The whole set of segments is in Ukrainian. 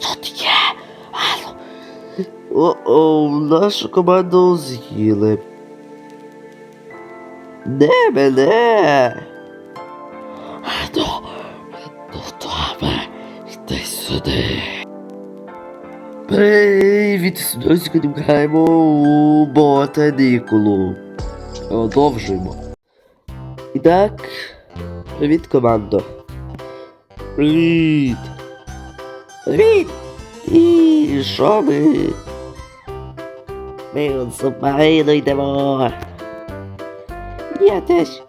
тут є? Алло. О-о, нашу команду з'їли. Не мене. Ну, ну добре, йди сюди. Привіт, сьогодні граємо у ботанікулу. Продовжуємо. І так, привіт, командо. Привіт. Привіт. І що ми? Ми у субмарину йдемо. Я теж.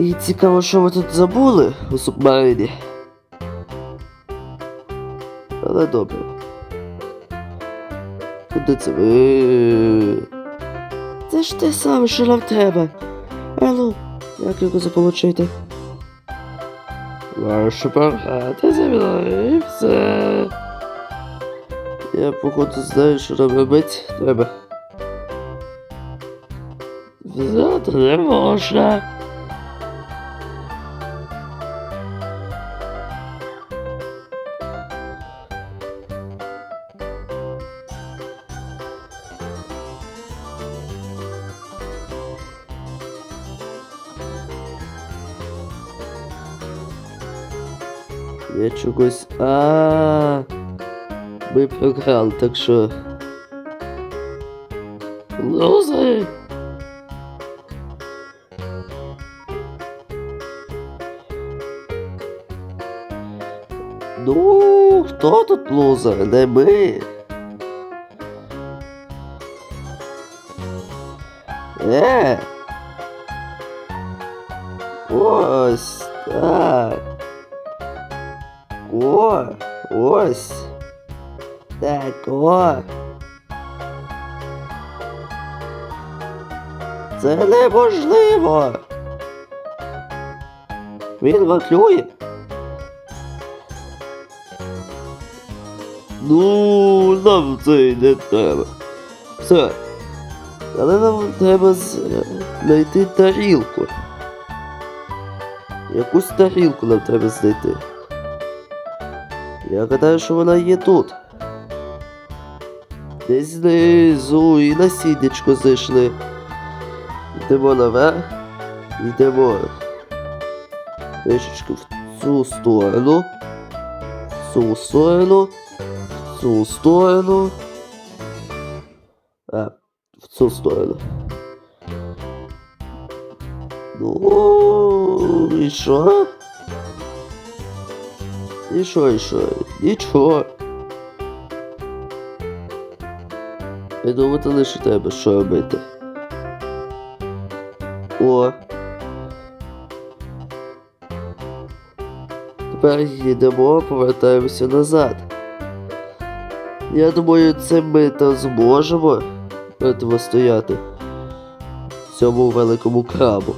І цікаво, що ви тут забули у субмарині. Але добре. Куди це ви? Це ж те саме, що нам треба. Алло, як його заполучити? Ваше ти зі мною і все. Я походу знаю, що нам робити треба. Взяти не можна. Я чогось. А. Ми програли, так що. Лузери! Ну, хто тут лузер? Не ми. Е. Ось О, ось. Так, о. Це неможливо. Він ваклює. Ну, нам це не треба. Все. Але нам треба знайти тарілку. Якусь тарілку нам треба знайти. Я гадаю, що вона є тут. Десь знизу і на сідечко зайшли. Йдемо наверх. Йдемо трішечки в цю сторону. В цю сторону. В цю сторону. А, в цю сторону. Ну, і що? І що, і що? Нічого. Я думаю, лише треба що робити. О. Тепер їдемо, повертаємося назад. Я думаю, це ми та зможемо протистояти цьому великому крабу.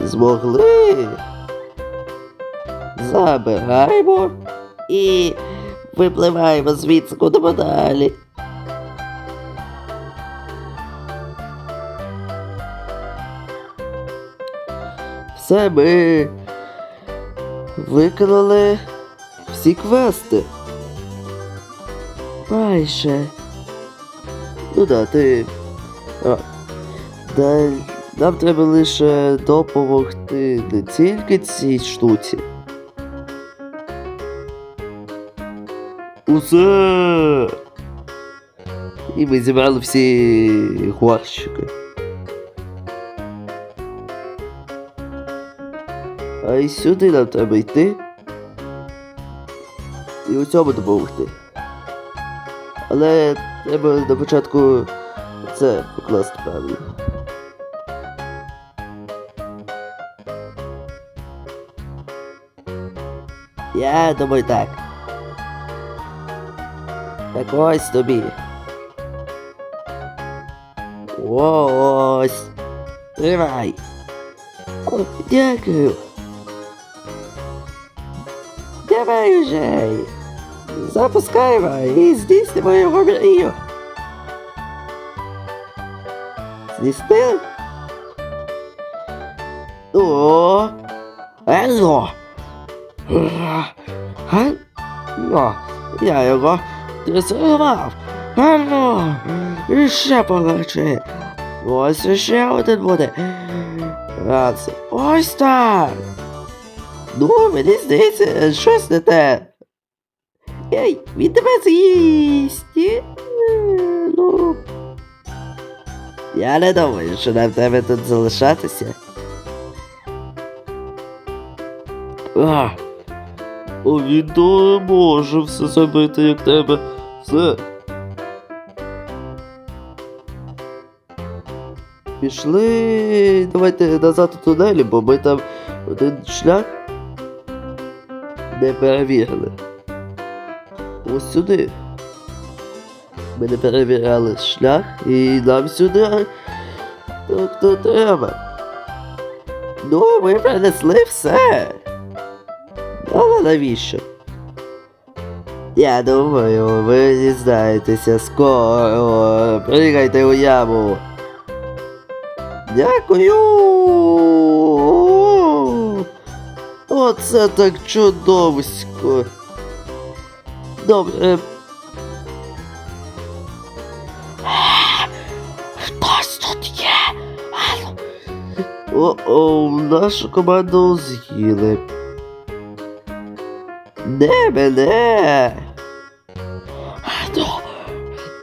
Змогли. Забираємо і випливаємо звідси куди далі. Все ми виконали всі квести. Майже. Ну да, ти. А. Да, нам треба лише допомогти не тільки цій штуці. Усе! І ми зібрали всі горщики. А й сюди нам треба йти. І у цьому допомогти. Але треба на початку це покласти правильно. Я думаю так. Так ось тобі. Ось. Тримай. О, дякую. Давай уже. Запускаємо і здійснимо його мрію. Здійснили? О, Елло! Елло! Я його дрессував! Елло! І ще полегше! Ось ще один буде! Раз. Ось так! Ну, мені здається, щось не те. Ей, він тебе з'їсть. Е, Ну. Я не думаю, що нам тебе тут залишатися. А, о, він то може все зробити, як тебе. Все. Пішли. Давайте назад у тунелі, бо ми там один шлях не перевірили. Ось сюди. Ми не перевіряли шлях і нам сюди так то треба. Ну, ми принесли все. Але навіщо? Я думаю, ви дізнаєтеся скоро. Пригайте у яму. Дякую. Оце так чудовсько. Добре. Хтось тут є. О-о, нашу команду з'їли. Не мене. Ну,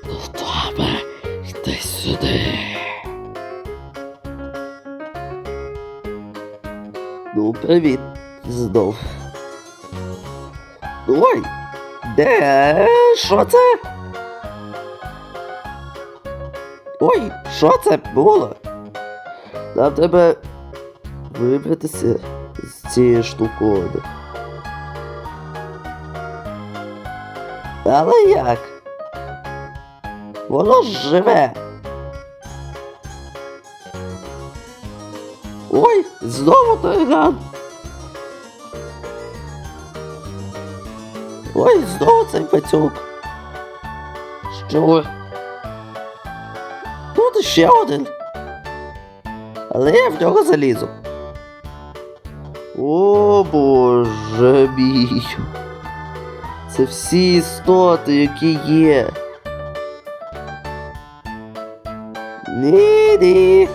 ну добре, йди сюди. Ну, привіт знов. Ой, де? Що це? Ой, що це було? Нам треба вибратися з цієї штуковини. Але як? Воно ж живе. Ой, знову тарган. Ой, знову цей пацюк. Що? Тут ще один. Але я в нього залізу. О боже мій. Це всі істоти, які є. Ні-ні.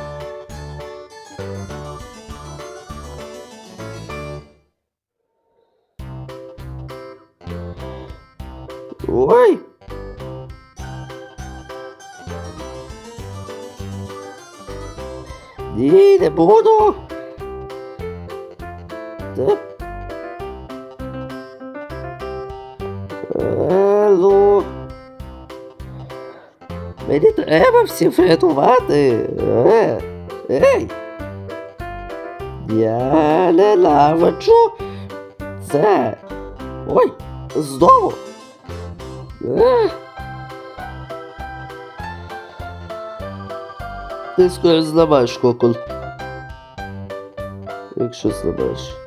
Ой. Ні, не буду. Та... Ело. Мені треба всіх врятувати. Е, ей. Я ненавиджу це. Ой, знову. Е. Ти скоро зламаєш кокон. Якщо зламаєш.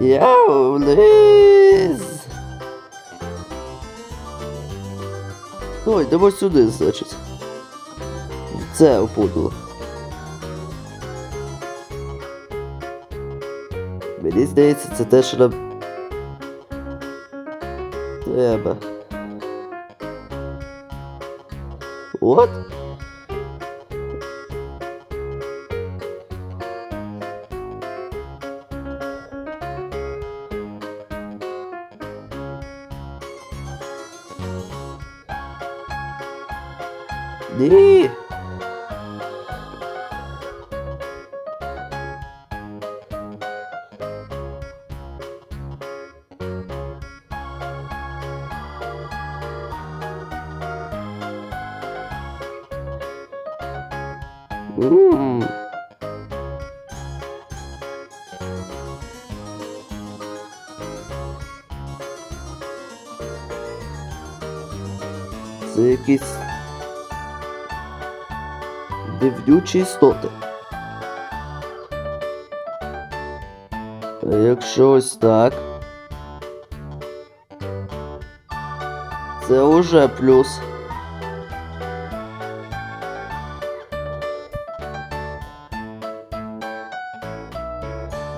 Я вниз. Ой, йдемо сюди, значить. В це опудало. Мені здається, це те, що нам треба. От. E... Hum. Sei que дивлючі істоти. Якщо ось так. Це уже плюс.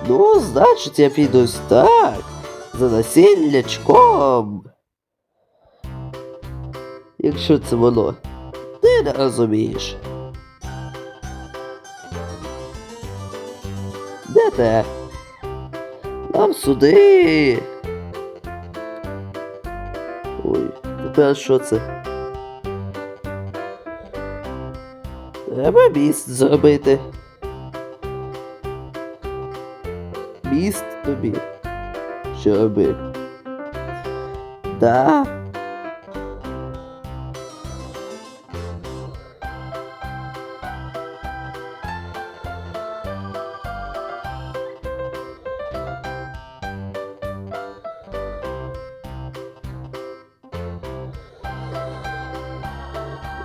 Ну, значить, я піду так. За насіннячком. Якщо це воно. Ти не розумієш. Де те? Нам сюди. Ой, тепер що це? Треба міст зробити. Міст тобі. Що роби? Да.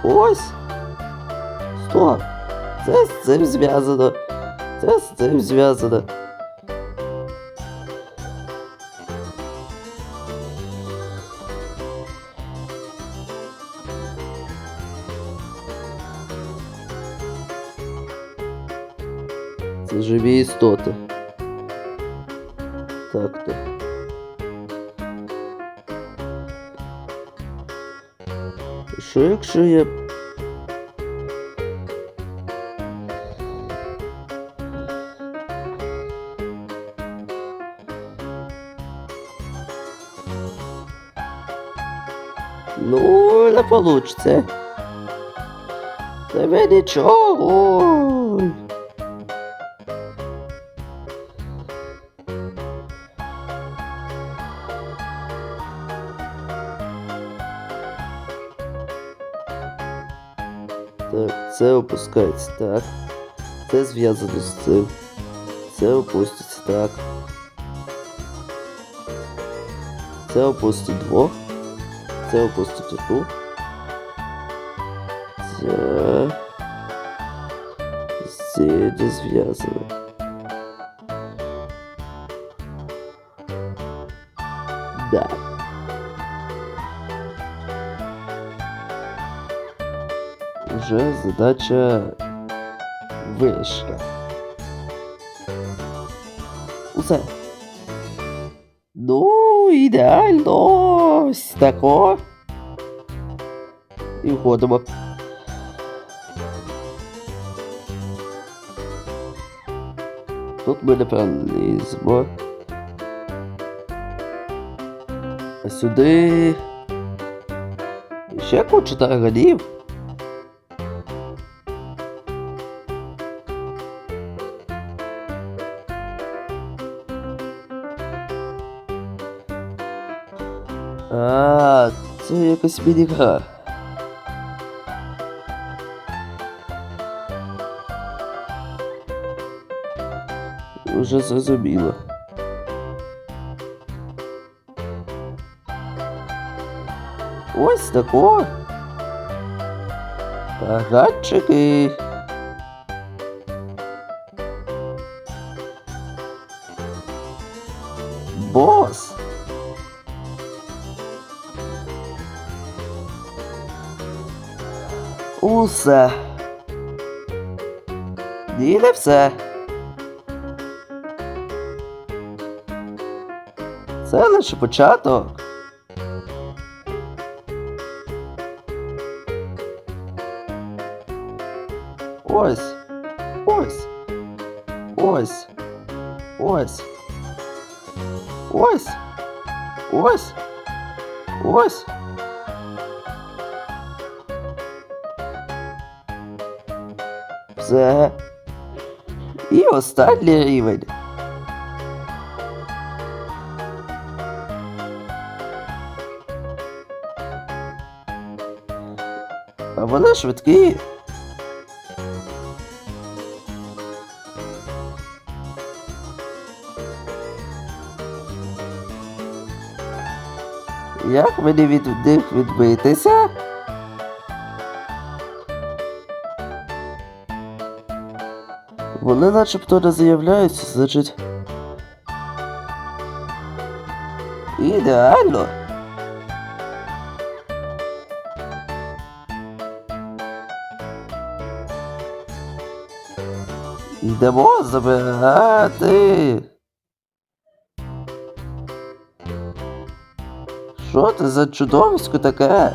Ось. Стоп. Це з цим зв'язано. Це з цим зв'язано. Це живі істоти. Так то. Що якщо я. Ну, не получится. Тебе нічого. Так, це опускається, так. Це зв'язано з цим. Це опуститься, так. Це опустить двох. Це опустить оту. Це... Це не зв'язано. Да. Уже задача вирішена. Усе. Ну, ідеально. Ось тако. І входимо. Тут ми не проліземо. А сюди. Ще куча таранів. Це підіграв. Уже зрозуміло. Ось тако. Агатчики. Усе. Ні, не все. Це лише початок. Ось. Ось. Ось. Ось. Ось. Ось. Ось. Все. І останній рівень. А вони швидкі. Як мені від них відбитися? Вони начебто не заявляються, значить. Ідеально. Йдемо забирати. Що це за чудовисько таке?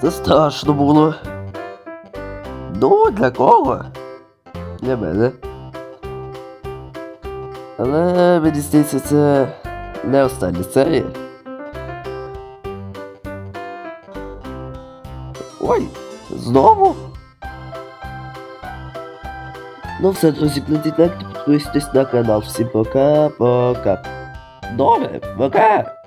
Це страшно було. Ну, для кого? Для мене. Але мені здається, це не остання серія. Ой, знову? Ну все, друзі, кладіть лайк, підписуйтесь на канал. Всім пока-пока. Добре, пока!